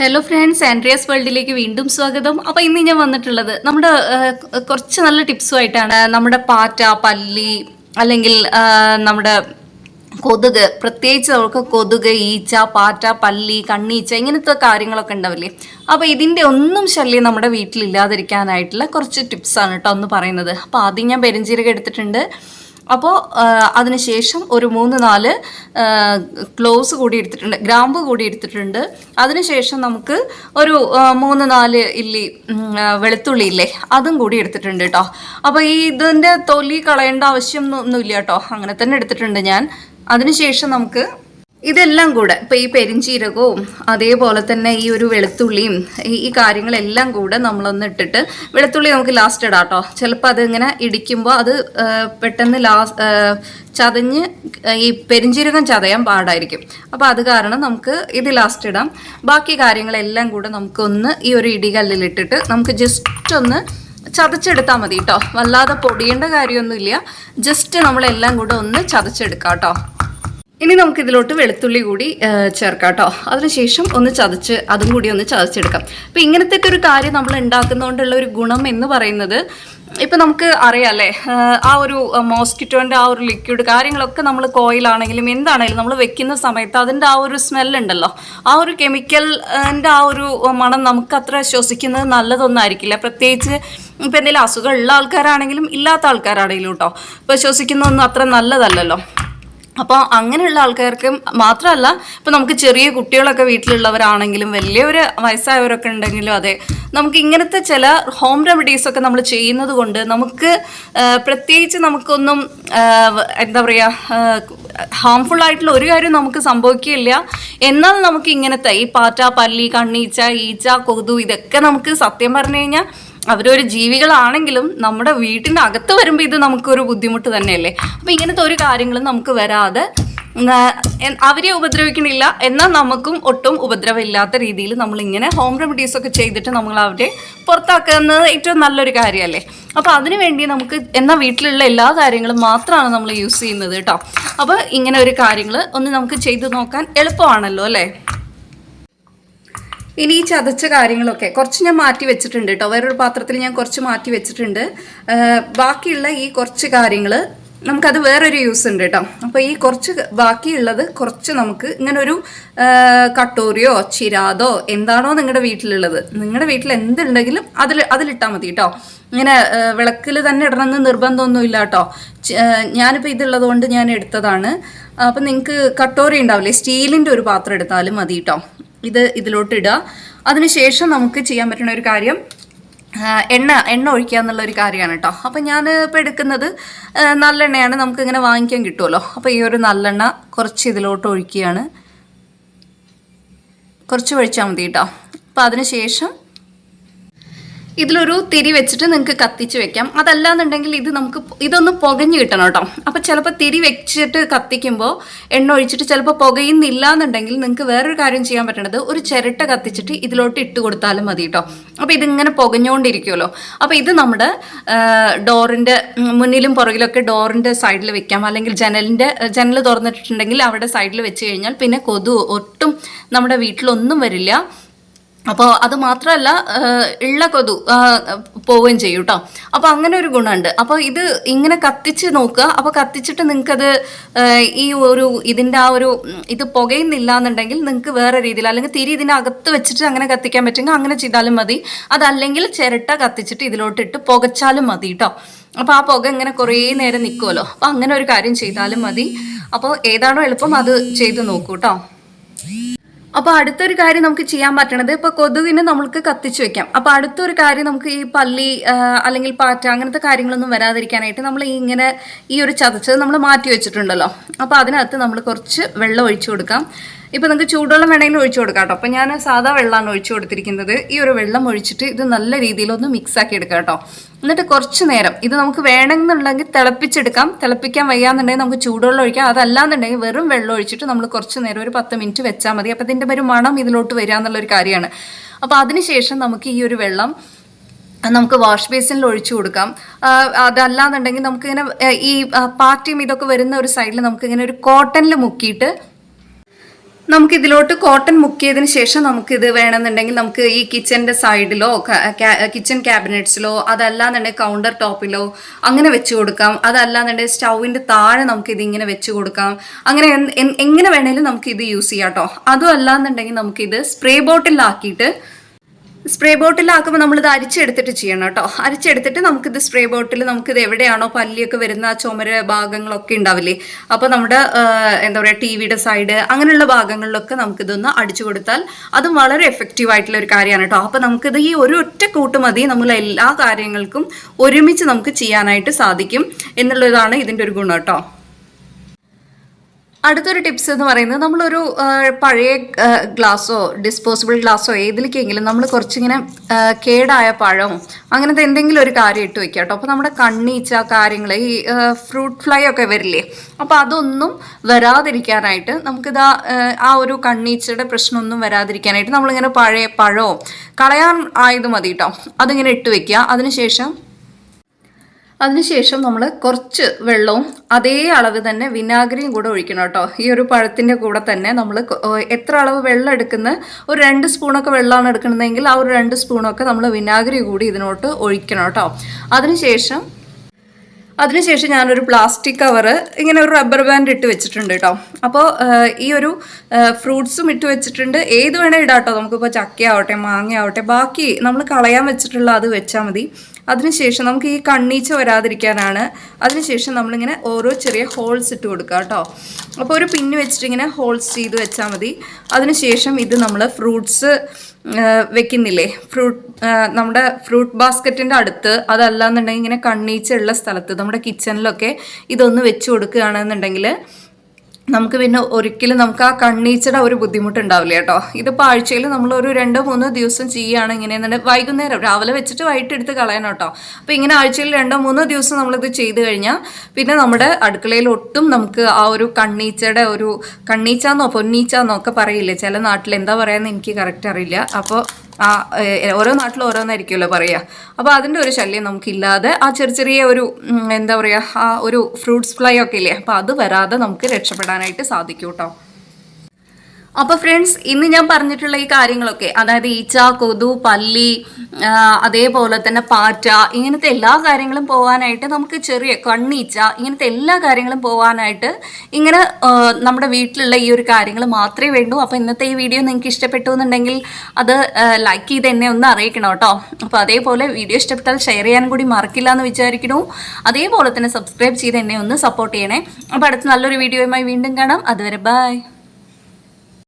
Hello friends Andreas വേൾഡിലേക്ക് വീണ്ടും സ്വാഗതം. അപ്പോൾ ഇന്ന് ഞാൻ വന്നിട്ടുള്ളത് നമ്മുടെ കുറച്ച് നല്ല ടിപ്സുമായിട്ടാണ്. നമ്മുടെ പാറ്റ പല്ലി അല്ലെങ്കിൽ നമ്മുടെ കൊതുക് പ്രത്യേകിച്ച് നമുക്ക് കൊതുക് ഈച്ച പാറ്റ പല്ലി കണ്ണീച്ച ഇങ്ങനത്തെ കാര്യങ്ങളൊക്കെ ഉണ്ടാവില്ലേ? അപ്പോൾ ഇതിന്റെ ഒന്നും ശല്യം നമ്മുടെ വീട്ടിലില്ലാതിരിക്കാനായിട്ടുള്ള കുറച്ച് ടിപ്സാണ് കേട്ടോ ഒന്ന് പറയുന്നത്. അപ്പോൾ ആദ്യം ഞാൻ പെരുംജീരകം എടുത്തിട്ടുണ്ട്. അപ്പോൾ അതിനുശേഷം ഒരു മൂന്ന് നാല് ക്ലോസ് കൂടി എടുത്തിട്ടുണ്ട് ഗ്രാമ്പ് കൂടി എടുത്തിട്ടുണ്ട്. അതിനുശേഷം നമുക്ക് ഒരു മൂന്ന് നാല് ഇല്ലി വെളുത്തുള്ളി ഇല്ലേ അതും കൂടി എടുത്തിട്ടുണ്ട് കേട്ടോ അപ്പോൾ ഈ ഇതിന്റെ തൊലി കളയേണ്ട ആവശ്യം ഒന്നുമില്ല കേട്ടോ അങ്ങനെ തന്നെ എടുത്തിട്ടുണ്ട് ഞാൻ. അതിനുശേഷം നമുക്ക് ഇതെല്ലാം കൂടെ ഇപ്പം ഈ പെരിഞ്ചീരകവും അതേപോലെ തന്നെ ഈ ഒരു വെളുത്തുള്ളിയും ഈ കാര്യങ്ങളെല്ലാം കൂടെ നമ്മളൊന്ന് ഇട്ടിട്ട് വെളുത്തുള്ളി നമുക്ക് ലാസ്റ്റ് ഇടാം കേട്ടോ ചിലപ്പോൾ അതിങ്ങനെ ഇടിക്കുമ്പോൾ അത് പെട്ടെന്ന് ലാസ്റ്റ് ചതഞ്ഞ് ഈ പെരിഞ്ചീരകം ചതയാൻ പാടായിരിക്കും. അപ്പോൾ അത് കാരണം നമുക്ക് ഇത് ലാസ്റ്റ് ഇടാം. ബാക്കി കാര്യങ്ങളെല്ലാം കൂടെ നമുക്കൊന്ന് ഈ ഒരു ഇടികല്ലിലിട്ടിട്ട് നമുക്ക് ജസ്റ്റ് ഒന്ന് ചതച്ചെടുത്താൽ മതി കേട്ടോ വല്ലാതെ പൊടിയേണ്ട കാര്യമൊന്നുമില്ല. ജസ്റ്റ് നമ്മളെല്ലാം കൂടെ ഒന്ന് ചതച്ചെടുക്കാം കേട്ടോ ഇനി നമുക്ക് ഇതിലോട്ട് വെളുത്തുള്ളി കൂടി ചേർക്കാം കേട്ടോ അതിനുശേഷം ഒന്ന് ചതച്ച് അതും കൂടി ഒന്ന് ചതച്ചെടുക്കാം. അപ്പം ഇങ്ങനത്തെ ഒക്കെ ഒരു കാര്യം നമ്മൾ ഉണ്ടാക്കുന്നതുകൊണ്ടുള്ള ഒരു ഗുണം എന്ന് പറയുന്നത് ഇപ്പം നമുക്ക് അറിയാമല്ലേ ആ, ആ ഒരു മോസ്കിറ്റോന്റെ ആ ഒരു ലിക്വിഡ് കാര്യങ്ങളൊക്കെ നമ്മൾ കോയിലാണെങ്കിലും എന്താണെങ്കിലും നമ്മൾ വെക്കുന്ന സമയത്ത് അതിന്റെ ആ ഒരു സ്മെല്ലുണ്ടല്ലോ ആ ഒരു കെമിക്കലിന്റെ ആ ഒരു മണം നമുക്ക് അത്ര ശ്വസിക്കുന്നത് നല്ലതൊന്നായിരിക്കില്ല. പ്രത്യേകിച്ച് ഇപ്പം എന്തെങ്കിലും അസുഖമുള്ള ആൾക്കാരാണെങ്കിലും ഇല്ലാത്ത ആൾക്കാരാണെങ്കിലും കേട്ടോ ഇപ്പോൾ ശ്വസിക്കുന്നതൊന്നും അത്ര നല്ലതല്ലല്ലോ. അപ്പോൾ അങ്ങനെയുള്ള ആൾക്കാർക്ക് മാത്രമല്ല ഇപ്പം നമുക്ക് ചെറിയ കുട്ടികളൊക്കെ വീട്ടിലുള്ളവരാണെങ്കിലും വലിയവർ വയസ്സായവരൊക്കെ ഉണ്ടെങ്കിലും അതെ നമുക്ക് ഇങ്ങനത്തെ ചില ഹോം റെമഡീസ് ഒക്കെ നമ്മൾ ചെയ്യുന്നത് കൊണ്ട് നമുക്ക് പ്രത്യേകിച്ച് നമുക്കൊന്നും എന്താ പറയുക ഹാംഫുൾ ആയിട്ടുള്ള ഒരു കാര്യം നമുക്ക് സംഭവിക്കില്ല എന്നാൽ നമുക്ക് ഇങ്ങനത്തെ ഈ പാറ്റ പല്ലി കണ്ണീച്ച ഈച്ച കൊതു ഇതൊക്കെ നമുക്ക് സത്യം പറഞ്ഞു കഴിഞ്ഞാൽ അവരൊരു ജീവികളാണെങ്കിലും നമ്മുടെ വീട്ടിന്റെ അകത്ത് വരുമ്പോൾ ഇത് നമുക്കൊരു ബുദ്ധിമുട്ട് തന്നെയല്ലേ? അപ്പോൾ ഇങ്ങനത്തെ ഒരു കാര്യങ്ങളും നമുക്ക് വരാതെ അവരെ ഉപദ്രവിക്കണില്ല. എന്നാൽ നമുക്കും ഒട്ടും ഉപദ്രവമില്ലാത്ത രീതിയിൽ നമ്മളിങ്ങനെ ഹോം റെമഡീസ് ഒക്കെ ചെയ്തിട്ട് നമ്മൾ അവരെ പുറത്താക്കുന്നത് ഏറ്റവും നല്ലൊരു കാര്യമല്ലേ? അപ്പോൾ അതിനു വേണ്ടി നമുക്ക് എന്നാൽ വീട്ടിലുള്ള എല്ലാ കാര്യങ്ങളും മാത്രമാണ് നമ്മൾ യൂസ് ചെയ്യുന്നത് കേട്ടോ. അപ്പോൾ ഇങ്ങനെ ഒരു കാര്യങ്ങൾ ഒന്ന് നമുക്ക് ചെയ്തു നോക്കാൻ എളുപ്പമാണല്ലോ അല്ലേ? ഇനി ഈ ചതച്ച കാര്യങ്ങളൊക്കെ കുറച്ച് ഞാൻ മാറ്റി വെച്ചിട്ടുണ്ട് കേട്ടോ വേറൊരു പാത്രത്തിൽ ഞാൻ കുറച്ച് മാറ്റി വെച്ചിട്ടുണ്ട്. ബാക്കിയുള്ള ഈ കുറച്ച് കാര്യങ്ങൾ നമുക്കത് വേറൊരു യൂസ് ഉണ്ട് കേട്ടോ അപ്പോൾ ഈ കുറച്ച് ബാക്കിയുള്ളത് കുറച്ച് നമുക്ക് ഇങ്ങനെ ഒരു കട്ടോറിയോ ചിരാതോ എന്താണോ നിങ്ങളുടെ വീട്ടിലുള്ളത്. നിങ്ങളുടെ വീട്ടിൽ എന്തുണ്ടെങ്കിലും അതിൽ അതിലിട്ടാൽ മതി കേട്ടോ ഇങ്ങനെ വിളക്കിൽ തന്നെ ഇടണമെന്ന് നിർബന്ധമൊന്നുമില്ല കേട്ടോ ഞാനിപ്പോൾ ഇതുള്ളത് കൊണ്ട് ഞാൻ എടുത്തതാണ്. അപ്പം നിങ്ങൾക്ക് കട്ടോറി ഉണ്ടാവില്ലേ? സ്റ്റീലിന്റെ ഒരു പാത്രം എടുത്താലും മതി കേട്ടോ ഇത് ഇതിലോട്ട് ഇടുക അതിനുശേഷം നമുക്ക് ചെയ്യാൻ പറ്റുന്ന ഒരു കാര്യം എണ്ണ എണ്ണ ഒഴിക്കുക എന്നുള്ള ഒരു കാര്യമാണ് കേട്ടോ അപ്പം ഞാൻ ഇപ്പോൾ എടുക്കുന്നത് നല്ലെണ്ണയാണ്. നമുക്ക് ഇങ്ങനെ വാങ്ങിക്കാൻ കിട്ടുമല്ലോ അപ്പോൾ ഈ ഒരു നല്ലെണ്ണ കുറച്ച് ഇതിലോട്ട് ഒഴിക്കുകയാണ്. കുറച്ച് ഒഴിച്ചാൽ മതി കേട്ടോ അപ്പോൾ അതിനുശേഷം ഇതിലൊരു തിരി വെച്ചിട്ട് നിങ്ങൾക്ക് കത്തിച്ച് വെക്കാം. അതല്ലാന്നുണ്ടെങ്കിൽ ഇത് നമുക്ക് ഇതൊന്ന് പുകഞ്ഞു കിട്ടണം കേട്ടോ. അപ്പോൾ ചിലപ്പോൾ തിരി വെച്ചിട്ട് കത്തിക്കുമ്പോൾ എണ്ണ ഒഴിച്ചിട്ട് ചിലപ്പോൾ പുകയുന്നില്ല എന്നുണ്ടെങ്കിൽ നിങ്ങൾക്ക് വേറൊരു കാര്യം ചെയ്യാൻ പറ്റണത് ഒരു ചിരട്ട കത്തിച്ചിട്ട് ഇതിലോട്ട് ഇട്ട് കൊടുത്താലും മതി കേട്ടോ. അപ്പോൾ ഇതിങ്ങനെ പുകഞ്ഞുകൊണ്ടിരിക്കുമല്ലോ അപ്പോൾ ഇത് നമ്മുടെ ഡോറിന്റെ മുന്നിലും പുറകിലൊക്കെ ഡോറിന്റെ സൈഡിൽ വെക്കാം. അല്ലെങ്കിൽ ജനലിന്റെ ജനൽ തുറന്നിട്ടുണ്ടെങ്കിൽ അവിടെ സൈഡിൽ വെച്ച് കഴിഞ്ഞാൽ പിന്നെ കൊതു ഒട്ടും നമ്മുടെ വീട്ടിലൊന്നും വരില്ല. അപ്പോൾ അത് മാത്രമല്ല ഉള്ള കൊതു പോവുകയും ചെയ്യും കേട്ടോ അപ്പോൾ അങ്ങനെ ഒരു ഗുണമുണ്ട്. അപ്പോൾ ഇത് ഇങ്ങനെ കത്തിച്ച് നോക്കുക. അപ്പോൾ കത്തിച്ചിട്ട് നിങ്ങൾക്കത് ഈ ഒരു ഇതിന്റെ ആ ഒരു ഇത് പുകയുന്നില്ല എന്നുണ്ടെങ്കിൽ നിങ്ങൾക്ക് വേറെ രീതിയിൽ അല്ലെങ്കിൽ തിരി ഇതിനകത്ത് വെച്ചിട്ട് അങ്ങനെ കത്തിക്കാൻ പറ്റുമെങ്കിൽ അങ്ങനെ ചെയ്താലും മതി. അതല്ലെങ്കിൽ ചിരട്ട കത്തിച്ചിട്ട് ഇതിലോട്ടിട്ട് പുകച്ചാലും മതി കേട്ടോ അപ്പോൾ ആ പുക ഇങ്ങനെ കുറേ നേരം നിൽക്കുമല്ലോ അപ്പോൾ അങ്ങനെ ഒരു കാര്യം ചെയ്താലും മതി. അപ്പോൾ ഏതാണോ എളുപ്പം അത് ചെയ്ത് നോക്കൂ കേട്ടോ അപ്പോൾ അടുത്തൊരു കാര്യം നമുക്ക് ചെയ്യാൻ പറ്റണത് ഇപ്പോൾ കൊതുകിനെ നമുക്ക് കത്തിച്ചു വെക്കാം. അപ്പോൾ അടുത്തൊരു കാര്യം നമുക്ക് ഈ പല്ലി അല്ലെങ്കിൽ പാറ്റ അങ്ങനത്തെ കാര്യങ്ങളൊന്നും വരാതിരിക്കാനായിട്ട് നമ്മൾ ഇങ്ങനെ ഈ ഒരു ചതച്ചത് നമ്മൾ മാറ്റി വെച്ചിട്ടുണ്ടല്ലോ. അപ്പോൾ അതിനകത്ത് നമ്മൾ കുറച്ച് വെള്ളം ഒഴിച്ചു കൊടുക്കാം. ഇപ്പോൾ നിങ്ങൾക്ക് ചൂടുവെള്ളം വേണമെങ്കിൽ ഒഴിച്ചു കൊടുക്കാം കേട്ടോ. അപ്പോൾ ഞാൻ സാധാ വെള്ളമാണ് ഒഴിച്ചു കൊടുത്തിരിക്കുന്നത്. ഈ ഒരു വെള്ളം ഒഴിച്ചിട്ട് ഇത് നല്ല രീതിയിലൊന്ന് മിക്സ് ആക്കി എടുക്കാം കേട്ടോ. എന്നിട്ട് കുറച്ച് നേരം ഇത് നമുക്ക് വേണമെന്നുണ്ടെങ്കിൽ തിളപ്പിച്ചെടുക്കാം. തിളപ്പിക്കാൻ വയ്യാന്നുണ്ടെങ്കിൽ നമുക്ക് ചൂടുവെള്ളം ഒഴിക്കാം. അതല്ലാന്നുണ്ടെങ്കിൽ വെറും വെള്ളം ഒഴിച്ചിട്ട് നമ്മൾ കുറച്ച് നേരം ഒരു പത്ത് മിനിറ്റ് വെച്ചാൽ മതി. അപ്പോൾ ഇതിന്റെ ഒരു മണം ഇതിലോട്ട് വരിക എന്നുള്ളൊരു കാര്യമാണ്. അപ്പോൾ അതിനുശേഷം നമുക്ക് ഈ ഒരു വെള്ളം നമുക്ക് വാഷ് ബേസിനിൽ ഒഴിച്ചു കൊടുക്കാം. അതല്ലാന്നുണ്ടെങ്കിൽ നമുക്കിങ്ങനെ ഈ പാർട്ടിയും ഇതൊക്കെ വരുന്ന ഒരു സൈഡിൽ നമുക്കിങ്ങനെ ഒരു കോട്ടണിൽ മുക്കിയിട്ട് നമുക്ക് ഇതിലോട്ട് കോട്ടൺ ചെയ്തതിന് ശേഷം നമുക്ക് ഇത് വേണമെന്നുണ്ടെങ്കിൽ നമുക്ക് ഈ കിച്ചന്റെ സൈഡിലോ കിച്ചൺ ക്യാബിനറ്റ്സിലോ അതല്ലാന്നുണ്ടെങ്കിൽ കൗണ്ടർ ടോപ്പിലോ അങ്ങനെ വെച്ച് കൊടുക്കാം. അതല്ലാന്നുണ്ടെങ്കിൽ സ്റ്റൗവിന്റെ താഴെ നമുക്ക് ഇതിങ്ങനെ വെച്ച് കൊടുക്കാം. അങ്ങനെ എങ്ങനെ വേണമെങ്കിലും നമുക്ക് ഇത് യൂസ് ചെയ്യാം കേട്ടോ അതും അല്ലാന്നുണ്ടെങ്കിൽ നമുക്കിത് സ്പ്രേ ബോട്ടിലാക്കിയിട്ട് സ്പ്രേ ബോട്ടിലാക്കുമ്പോൾ നമ്മളിത് അരിച്ചെടുത്തിട്ട് ചെയ്യണം കേട്ടോ. അരിച്ചെടുത്തിട്ട് നമുക്കിത് സ്പ്രേ ബോട്ടിൽ നമുക്കിത് എവിടെയാണോ പല്ലിയൊക്കെ വരുന്ന ചുമര ഭാഗങ്ങളൊക്കെ ഉണ്ടാവില്ലേ? അപ്പോൾ നമ്മുടെ എന്താ പറയുക ടി വിയുടെ സൈഡ് അങ്ങനെയുള്ള ഭാഗങ്ങളിലൊക്കെ നമുക്കിതൊന്ന് അടിച്ചു കൊടുത്താൽ അതും വളരെ എഫക്റ്റീവ് ആയിട്ടുള്ള ഒരു കാര്യമാണ് കേട്ടോ. അപ്പോൾ നമുക്കിത് ഈ ഒരു ഒറ്റ കൂട്ട് മതി. നമ്മൾ എല്ലാ കാര്യങ്ങൾക്കും ഒരുമിച്ച് നമുക്ക് ചെയ്യാനായിട്ട് സാധിക്കും എന്നുള്ളതാണ് ഇതിന്റെ ഒരു ഗുണം കേട്ടോ. അടുത്തൊരു ടിപ്സ് എന്ന് പറയുന്നത് നമ്മളൊരു പഴയ ഗ്ലാസ്സോ ഡിസ്പോസിബിൾ ഗ്ലാസ്സോ ഏതിലേക്കെങ്കിലും നമ്മൾ കുറച്ചിങ്ങനെ കേടായ പഴമോ അങ്ങനത്തെ എന്തെങ്കിലും ഒരു കാര്യം ഇട്ട് വെക്കുക കേട്ടോ. അപ്പോൾ നമ്മുടെ കണ്ണീച്ച കാര്യങ്ങൾ ഈ ഫ്രൂട്ട് ഫ്ലൈ ഒക്കെ വരില്ലേ? അപ്പോൾ അതൊന്നും വരാതിരിക്കാനായിട്ട് നമുക്കിതാ ആ ഒരു കണ്ണീച്ചയുടെ പ്രശ്നമൊന്നും വരാതിരിക്കാനായിട്ട് നമ്മളിങ്ങനെ പഴയ പഴമോ കളയാൻ ആയത് മതി കേട്ടോ. അതിങ്ങനെ ഇട്ട് വെക്കുക. അതിനുശേഷം അതിനുശേഷം നമ്മൾ കുറച്ച് വെള്ളവും അതേ അളവ് തന്നെ വിനാഗിരിയും കൂടെ ഒഴിക്കണം കേട്ടോ. ഈ ഒരു പഴത്തിന്റെ കൂടെ തന്നെ നമ്മൾ എത്ര അളവ് വെള്ളം എടുക്കുന്ന ഒരു രണ്ട് സ്പൂണൊക്കെ വെള്ളമാണ് എടുക്കുന്നതെങ്കിൽ ആ ഒരു രണ്ട് സ്പൂണൊക്കെ നമ്മൾ വിനാഗിരി കൂടി ഇതിനോട്ട് ഒഴിക്കണം കേട്ടോ. അതിനുശേഷം അതിനുശേഷം ഞാനൊരു പ്ലാസ്റ്റിക് കവറ് ഇങ്ങനെ ഒരു റബ്ബർ ബാൻഡ് ഇട്ട് വെച്ചിട്ടുണ്ട് കേട്ടോ അപ്പോൾ ഈ ഒരു ഫ്രൂട്ട്സും ഇട്ട് വെച്ചിട്ടുണ്ട്. ഏത് വേണേൽ ഇടാം കേട്ടോ നമുക്കിപ്പോൾ ചക്കയാവട്ടെ മാങ്ങയാവട്ടെ ബാക്കി നമ്മൾ കളയാൻ വെച്ചിട്ടുള്ള അത് വെച്ചാൽ മതി. അതിനുശേഷം നമുക്ക് ഈ കണ്ണീച്ച വരാതിരിക്കാനാണ്. അതിനുശേഷം നമ്മളിങ്ങനെ ഓരോ ചെറിയ ഹോൾസ് ഇട്ട് കൊടുക്കുക കേട്ടോ അപ്പോൾ ഒരു പിന്ന് വെച്ചിട്ട് ഇങ്ങനെ ഹോൾസ് ചെയ്ത് വെച്ചാൽ മതി. അതിനുശേഷം ഇത് നമ്മൾ ഫ്രൂട്ട്സ് വെക്കുന്നില്ലേ? ഫ്രൂട്ട് നമ്മുടെ ഫ്രൂട്ട് ബാസ്ക്കറ്റിന്റെ അടുത്ത് അതല്ലാന്നുണ്ടെങ്കിൽ ഇങ്ങനെ കണ്ണീച്ചുള്ള സ്ഥലത്ത് നമ്മുടെ കിച്ചണിലൊക്കെ ഇതൊന്ന് വെച്ച് കൊടുക്കുകയാണെന്നുണ്ടെങ്കിൽ നമുക്ക് പിന്നെ ഒരിക്കലും നമുക്ക് ആ കണ്ണീച്ചയുടെ ഒരു ബുദ്ധിമുട്ടുണ്ടാവില്ല കേട്ടോ. ഇതിപ്പോൾ ആഴ്ചയിൽ നമ്മൾ ഒരു രണ്ടോ മൂന്നോ ദിവസം ചെയ്യുകയാണ് ഇങ്ങനെയെന്നുണ്ടെങ്കിൽ വൈകുന്നേരം രാവിലെ വെച്ചിട്ട് വൈകിട്ട് എടുത്ത് കളയണം കേട്ടോ. അപ്പോൾ ഇങ്ങനെ ആഴ്ചയിൽ രണ്ടോ മൂന്നോ ദിവസം നമ്മളിത് ചെയ്ത് കഴിഞ്ഞാൽ പിന്നെ നമ്മുടെ അടുക്കളയിൽ ഒട്ടും നമുക്ക് ആ ഒരു കണ്ണീച്ചയുടെ ഒരു കണ്ണീച്ചാന്നോ പൊന്നീച്ചാന്നോ ഒക്കെ പറയില്ലേ? ചില നാട്ടിൽ എന്താ പറയാമെന്ന് എനിക്ക് കറക്റ്റ് അറിയില്ല. അപ്പോൾ ആ ഓരോ നാട്ടിലും ഓരോന്നായിരിക്കുമല്ലോ പറയുക. അപ്പോൾ അതിന്റെ ഒരു ശല്യം നമുക്കില്ലാതെ ആ ചെറിയ ചെറിയ ഒരു എന്താ പറയുക ആ ഒരു ഫ്രൂട്ട്സ് ഫ്ലൈ ഒക്കെ ഇല്ലേ? അപ്പോൾ അത് വരാതെ നമുക്ക് രക്ഷപ്പെടാനായിട്ട് സാധിക്കും കേട്ടോ. അപ്പോൾ ഫ്രണ്ട്സ് ഇന്ന് ഞാൻ പറഞ്ഞിട്ടുള്ള ഈ കാര്യങ്ങളൊക്കെ അതായത് ഈച്ച കൊതു പല്ലി അതേപോലെ തന്നെ പാറ്റ ഇങ്ങനത്തെ എല്ലാ കാര്യങ്ങളും പോകാനായിട്ട് നമുക്ക് ചെറിയ കണ്ണീച്ച ഇങ്ങനത്തെ എല്ലാ കാര്യങ്ങളും പോകാനായിട്ട് ഇങ്ങനെ നമ്മുടെ വീട്ടിലുള്ള ഈ ഒരു കാര്യങ്ങൾ മാത്രമേ വേണ്ടൂ. അപ്പോൾ ഇന്നത്തെ ഈ വീഡിയോ നിങ്ങൾക്ക് ഇഷ്ടപ്പെട്ടു എന്നുണ്ടെങ്കിൽ അത് ലൈക്ക് ചെയ്ത് എന്നെ ഒന്ന് അറിയിക്കണം കേട്ടോ. അപ്പോൾ അതേപോലെ വീഡിയോ ഇഷ്ടപ്പെട്ടാൽ ഷെയർ ചെയ്യാനും കൂടി മറക്കില്ല എന്ന് വിചാരിക്കുന്നു. അതേപോലെ തന്നെ സബ്സ്ക്രൈബ് ചെയ്ത് എന്നെ ഒന്ന് സപ്പോർട്ട് ചെയ്യണേ. അപ്പോൾ അടുത്ത നല്ലൊരു വീഡിയോയുമായി വീണ്ടും കാണാം. അതുവരെ ബൈ